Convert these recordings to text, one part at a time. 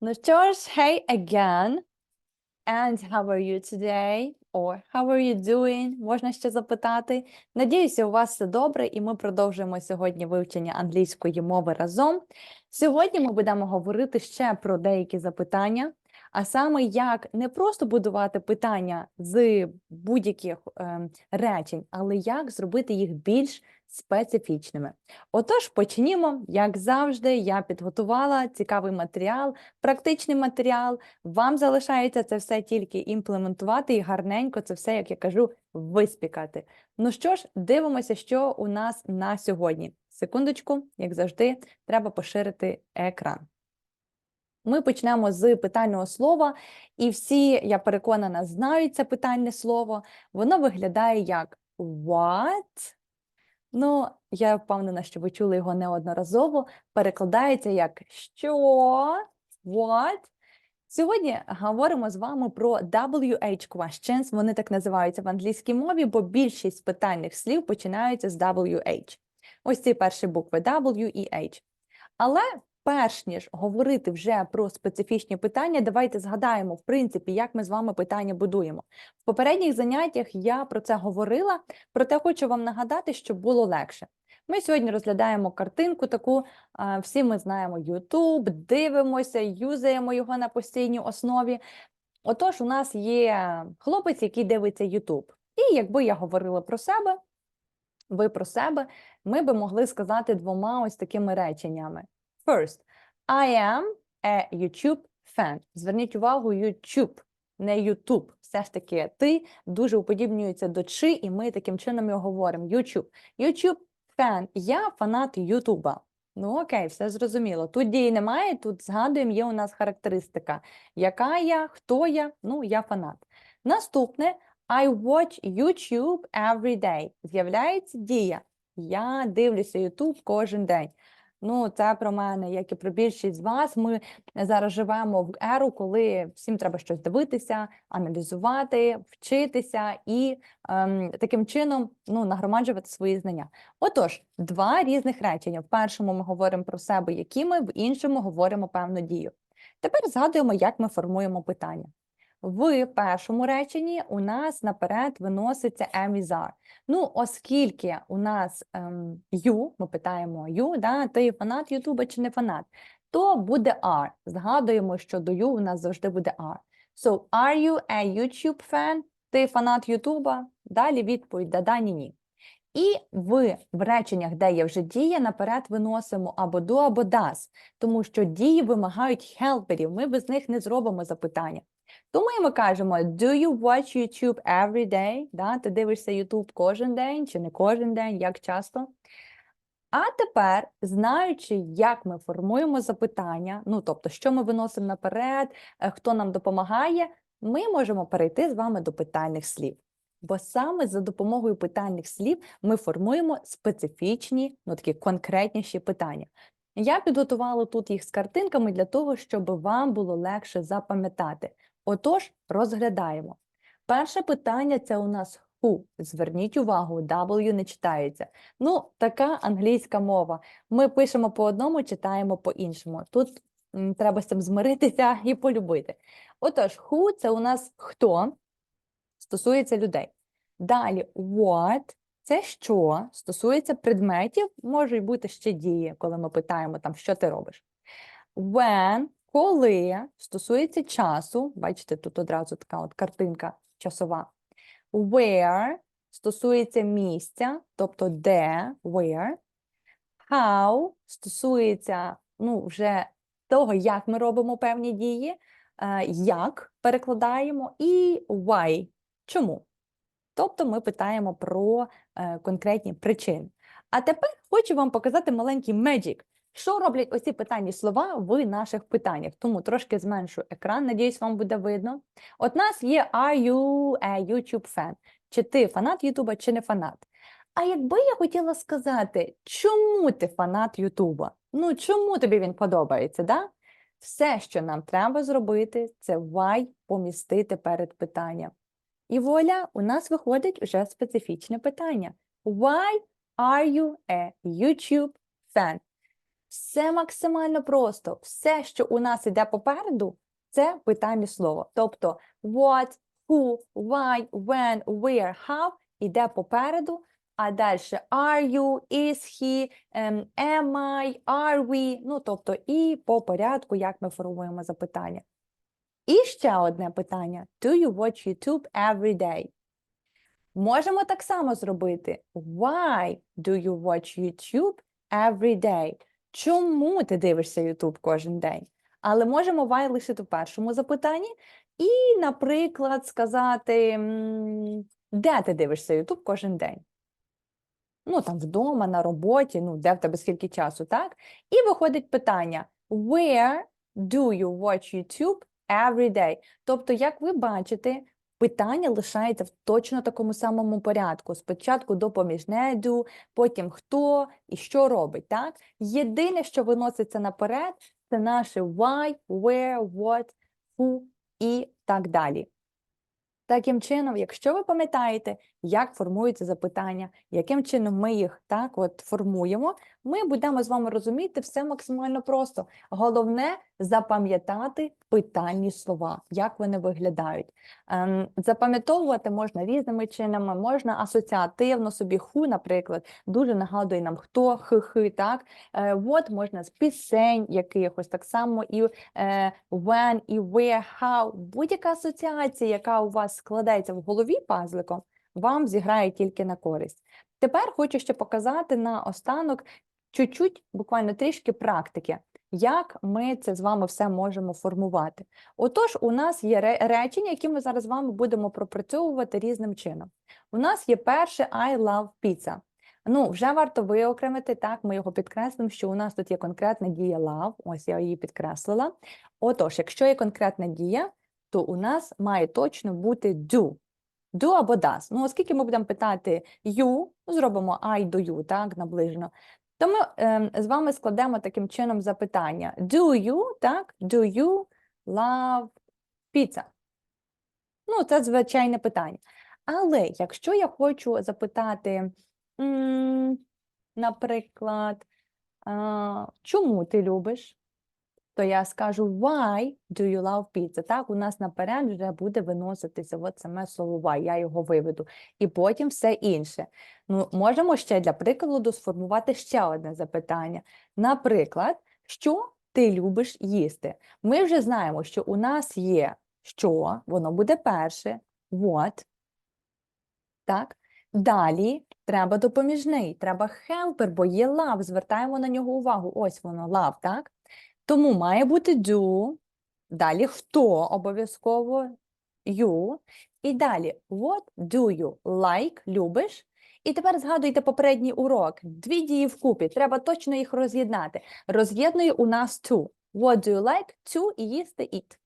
Ну що ж, hey again. And how are you today? Or how are you doing? Можна ще запитати. Надіюся, у вас все добре, і ми продовжуємо сьогодні вивчення англійської мови разом. Сьогодні ми будемо говорити ще про деякі запитання, а саме як не просто будувати питання з будь-яких ем, речень, але як зробити їх більш специфічними. Отож, почнімо. Як завжди, я підготувала цікавий матеріал, практичний матеріал. Вам залишається це все тільки імплементувати і гарненько це все, як я кажу, виспікати. Ну що ж, дивимося, що у нас на сьогодні. Секундочку, як завжди, треба поширити екран. Ми почнемо з питального слова, і всі, я переконана, знають це питальне слово. Воно виглядає як what. Ну, я впевнена, що ви чули його неодноразово. Перекладається як що, what. Сьогодні говоримо з вами про WH questions. Вони так називаються в англійській мові, бо більшість питальних слів починаються з WH. Ось ці перші букви W і H. Але перш ніж говорити вже про специфічні питання, давайте згадаємо, в принципі, як ми з вами питання будуємо. В попередніх заняттях я про це говорила, проте хочу вам нагадати, щоб було легше. Ми сьогодні розглядаємо картинку таку, всі ми знаємо YouTube, дивимося, юзаємо його на постійній основі. Отож, у нас є хлопець, який дивиться YouTube. І якби я говорила про себе, ви про себе, ми би могли сказати двома ось такими реченнями. First, I am a YouTube fan. Зверніть увагу, YouTube, не YouTube. Все ж таки, ти дуже уподібнюється до чи, і ми таким чином його говоримо. YouTube. YouTube fan. Я фанат Ютуба. Ну окей, все зрозуміло. Тут дії немає, тут згадуємо, є у нас характеристика. Яка я, хто я? Ну, я фанат. Наступне I watch YouTube every day. З'являється дія. Я дивлюся YouTube кожен день. Ну, це про мене, як і про більшість з вас. Ми зараз живемо в еру, коли всім треба щось дивитися, аналізувати, вчитися і ем, таким чином ну, нагромаджувати свої знання. Отож, два різних речення. В першому ми говоримо про себе, які ми, в іншому говоримо певну дію. Тепер згадуємо, як ми формуємо питання. В першому реченні у нас наперед виноситься am is are. Ну, оскільки у нас ем, you, ми питаємо you, да, ти фанат Ютуба чи не фанат, то буде are. Згадуємо, що до you у нас завжди буде are. So, are you a YouTube fan? Ти фанат Ютуба? Далі відповідь да-да, ні-ні. І в, в реченнях, де є вже дія, наперед виносимо або do, або does, тому що дії вимагають хелперів, ми без них не зробимо запитання. Тому і ми кажемо Do you watch YouTube every day? Да? Ти дивишся YouTube кожен день чи не кожен день, як часто? А тепер, знаючи, як ми формуємо запитання, ну тобто, що ми виносимо наперед, е, хто нам допомагає, ми можемо перейти з вами до питальних слів. Бо саме за допомогою питальних слів ми формуємо специфічні, ну такі конкретніші питання. Я підготувала тут їх з картинками для того, щоб вам було легше запам'ятати. Отож, розглядаємо. Перше питання це у нас who. Зверніть увагу, W не читається. Ну, така англійська мова. Ми пишемо по одному, читаємо по іншому. Тут треба з цим змиритися і полюбити. Отож, who – це у нас хто стосується людей. Далі what – це що стосується предметів, можуть бути ще дії, коли ми питаємо там, що ти робиш. When коли стосується часу, бачите, тут одразу така от картинка часова. Where стосується місця, тобто де, where. How стосується ну, вже того, як ми робимо певні дії, е, як перекладаємо, і why чому. Тобто ми питаємо про е, конкретні причини. А тепер хочу вам показати маленький magic. Що роблять оці питальні слова в наших питаннях? Тому трошки зменшу екран, надіюсь, вам буде видно. От нас є Are you a YouTube fan? Чи ти фанат Ютуба, чи не фанат? А якби я хотіла сказати, чому ти фанат Ютуба? Ну, чому тобі він подобається, да? Все, що нам треба зробити, це why помістити перед питанням. І вуаля, у нас виходить вже специфічне питання. Why are you a YouTube fan? Все максимально просто. Все, що у нас іде попереду, це питальне слово. Тобто what, who, why, when, where, how іде попереду, а далі are you, is he, ем, am I, are we, ну тобто і по порядку, як ми формуємо запитання. І ще одне питання. Do you watch YouTube every day? Можемо так само зробити. Why do you watch YouTube every day? Чому ти дивишся YouTube кожен день? Але можемо why лишити в першому запитанні і, наприклад, сказати, де ти дивишся YouTube кожен день? Ну, там вдома, на роботі, ну, де в тебе скільки часу, так? І виходить питання: Where do you watch YouTube every day? Тобто, як ви бачите, питання лишається в точно такому самому порядку. Спочатку допоміжнедю, потім хто і що робить, так? Єдине, що виноситься наперед, це наше why, where, what, who і так далі. Таким чином, якщо ви пам'ятаєте, як формуються запитання, яким чином ми їх так от формуємо, ми будемо з вами розуміти все максимально просто. Головне запам'ятати питальні слова, як вони виглядають. Ем, запам'ятовувати можна різними чинами, можна асоціативно собі ху, наприклад, дуже нагадує нам хто, хи-хи, так? Е, what можна з пісень якихось, так само і е, when, і where, how. Будь-яка асоціація, яка у вас складається в голові пазликом, вам зіграє тільки на користь. Тепер хочу ще показати на останок чуть-чуть, буквально трішки практики, як ми це з вами все можемо формувати. Отож, у нас є речення, які ми зараз з вами будемо пропрацьовувати різним чином. У нас є перше I love pizza. Ну, вже варто виокремити, так, ми його підкреслимо, що у нас тут є конкретна дія love, ось я її підкреслила. Отож, якщо є конкретна дія, то у нас має точно бути do. Do або does. Ну, оскільки ми будемо питати you, зробимо I do you, так, наближено. То ми ем, з вами складемо таким чином запитання. Do you, так, do you love pizza? Ну, це звичайне питання. Але якщо я хочу запитати, наприклад, чому ти любиш? То я скажу why do you love pizza? Так, у нас наперед вже буде виноситися от саме слово why, я його виведу. І потім все інше. Ну, можемо ще для прикладу сформувати ще одне запитання. Наприклад, що ти любиш їсти? Ми вже знаємо, що у нас є що, воно буде перше, what. Так? Далі треба допоміжний, треба helper, бо є love, звертаємо на нього увагу. Ось воно, love, так? Тому має бути do, далі хто обов'язково you, і далі what do you like, любиш. І тепер згадуйте попередній урок. Дві дії вкупі, треба точно їх роз'єднати. Роз'єднує у нас to. What do you like to і їсти eat.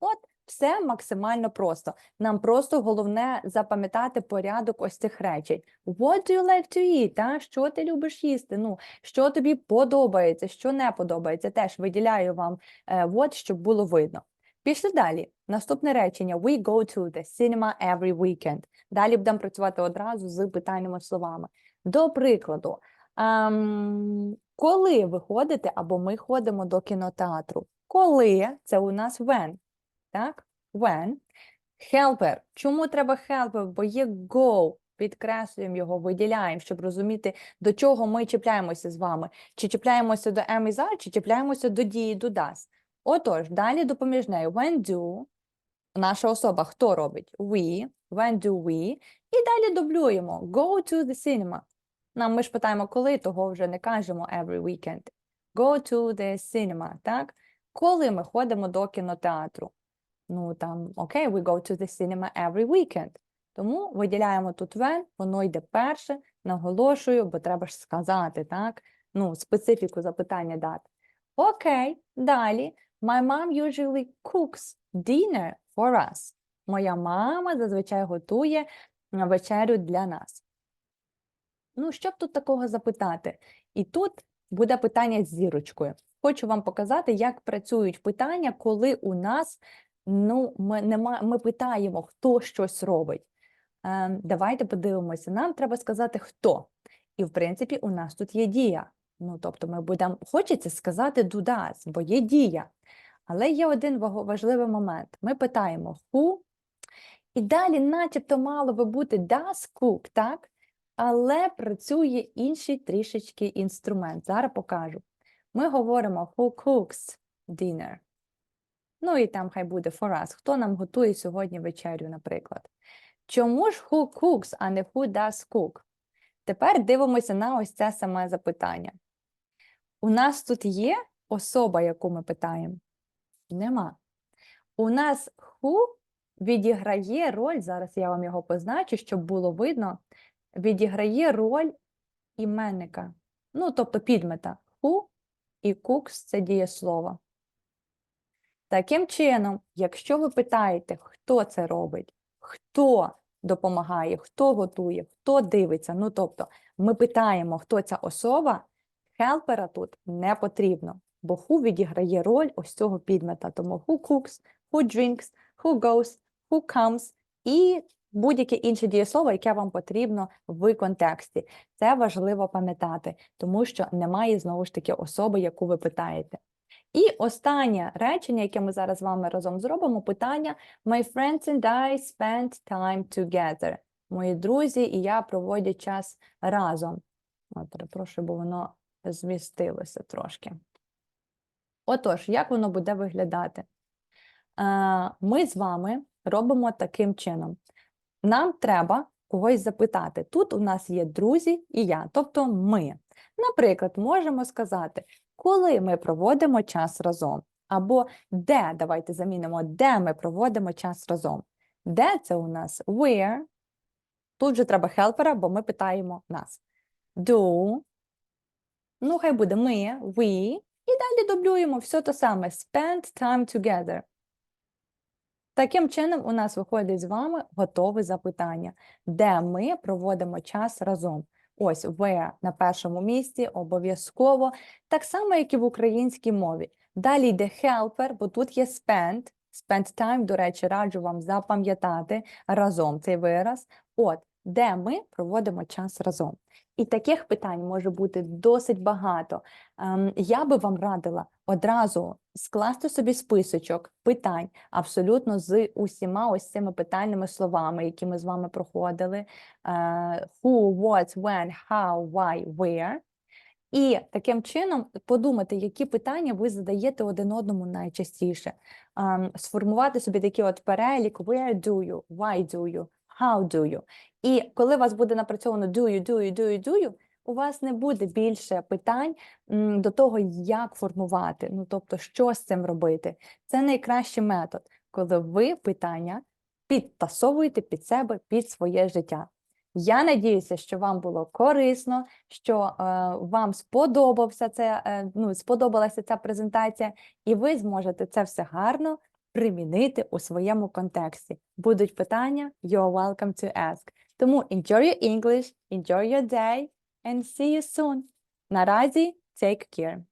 От все максимально просто. Нам просто головне запам'ятати порядок ось цих речей. What do you like to eat? Та? Що ти любиш їсти? Ну, що тобі подобається, що не подобається. Теж виділяю вам е, what, щоб було видно. Пішли далі. Наступне речення. We go to the cinema every weekend. Далі будемо працювати одразу з питальними словами. До прикладу, ем, коли ви ходите або ми ходимо до кінотеатру? Коли це у нас when? Так? When. Helper. Чому треба helper? Бо є go. Підкреслюємо його, виділяємо, щоб розуміти, до чого ми чіпляємося з вами. Чи чіпляємося до am is are, чи чіпляємося до дії do does. Отож, далі допоміжне. When do. Наша особа хто робить? We. When do we. І далі дублюємо. Go to the cinema. Нам ми ж питаємо, коли, того вже не кажемо every weekend. Go to the cinema, так? Коли ми ходимо до кінотеатру? Ну, там, окей, we go to the cinema every weekend. Тому виділяємо тут when, воно йде перше, наголошую, бо треба ж сказати, так? Ну, специфіку запитання дати. Окей, далі. My mom usually cooks dinner for us. Моя мама зазвичай готує вечерю для нас. Ну, що б тут такого запитати? І тут буде питання з зірочкою. Хочу вам показати, як працюють питання, коли у нас ну, ми, нема, ми питаємо, хто щось робить. Ем, давайте подивимося. Нам треба сказати, хто. І, в принципі, у нас тут є дія. Ну, тобто ми будемо, хочеться сказати does, бо є дія. Але є один важливий момент. Ми питаємо who, і далі начебто мало би бути does cook, так? Але працює інший трішечки інструмент. Зараз покажу. Ми говоримо who cooks dinner. Ну і там хай буде for us. Хто нам готує сьогодні вечерю, наприклад. Чому ж who cooks, а не who does cook? Тепер дивимося на ось це саме запитання. У нас тут є особа, яку ми питаємо? Нема. У нас who відіграє роль, зараз я вам його позначу, щоб було видно, відіграє роль іменника. Ну, тобто підмета. Who і cooks – це дієслово. Таким чином, якщо ви питаєте, хто це робить, хто допомагає, хто готує, хто дивиться, ну тобто ми питаємо, хто ця особа, хелпера тут не потрібно, бо who відіграє роль ось цього підмета. Тому who cooks, who drinks, who goes, who comes і будь-яке інше дієслово, яке вам потрібно в контексті. Це важливо пам'ятати, тому що немає знову ж таки особи, яку ви питаєте. І останнє речення, яке ми зараз з вами разом зробимо, питання My friends and I spend time together. Мої друзі і я проводять час разом. Ой, перепрошую, бо воно змістилося трошки. Отож, як воно буде виглядати? Ми з вами робимо таким чином. Нам треба когось запитати. Тут у нас є друзі і я, тобто ми. Наприклад, можемо сказати, коли ми проводимо час разом. Або де, давайте замінимо, де ми проводимо час разом. Де це у нас where. Тут же треба хелпера, бо ми питаємо нас. Do. Ну, хай буде ми, we. І далі дублюємо все те саме. Spend time together. Таким чином, у нас виходить з вами готове запитання, де ми проводимо час разом. Ось В на першому місці обов'язково, так само, як і в українській мові. Далі йде helper, бо тут є spend. Spend time, до речі, раджу вам запам'ятати разом цей вираз. От, де ми проводимо час разом. І таких питань може бути досить багато. Ем, Я би вам радила одразу скласти собі списочок питань абсолютно з усіма ось цими питальними словами, які ми з вами проходили: Е, who, what, when, how, why, where. І таким чином подумати, які питання ви задаєте один одному найчастіше. Ем, Сформувати собі такий от перелік: where do you, why do you, how do you. І коли у вас буде напрацьовано do you, do you, do you, do you, у вас не буде більше питань до того, як формувати, ну тобто, що з цим робити. Це найкращий метод, коли ви питання підтасовуєте під себе, під своє життя. Я надіюся, що вам було корисно, що е, вам сподобався це, е, ну, сподобалася ця презентація, і ви зможете це все гарно примінити у своєму контексті. Будуть питання, you're welcome to ask. Тому enjoy your English, enjoy your day and see you soon. Narazi, take care.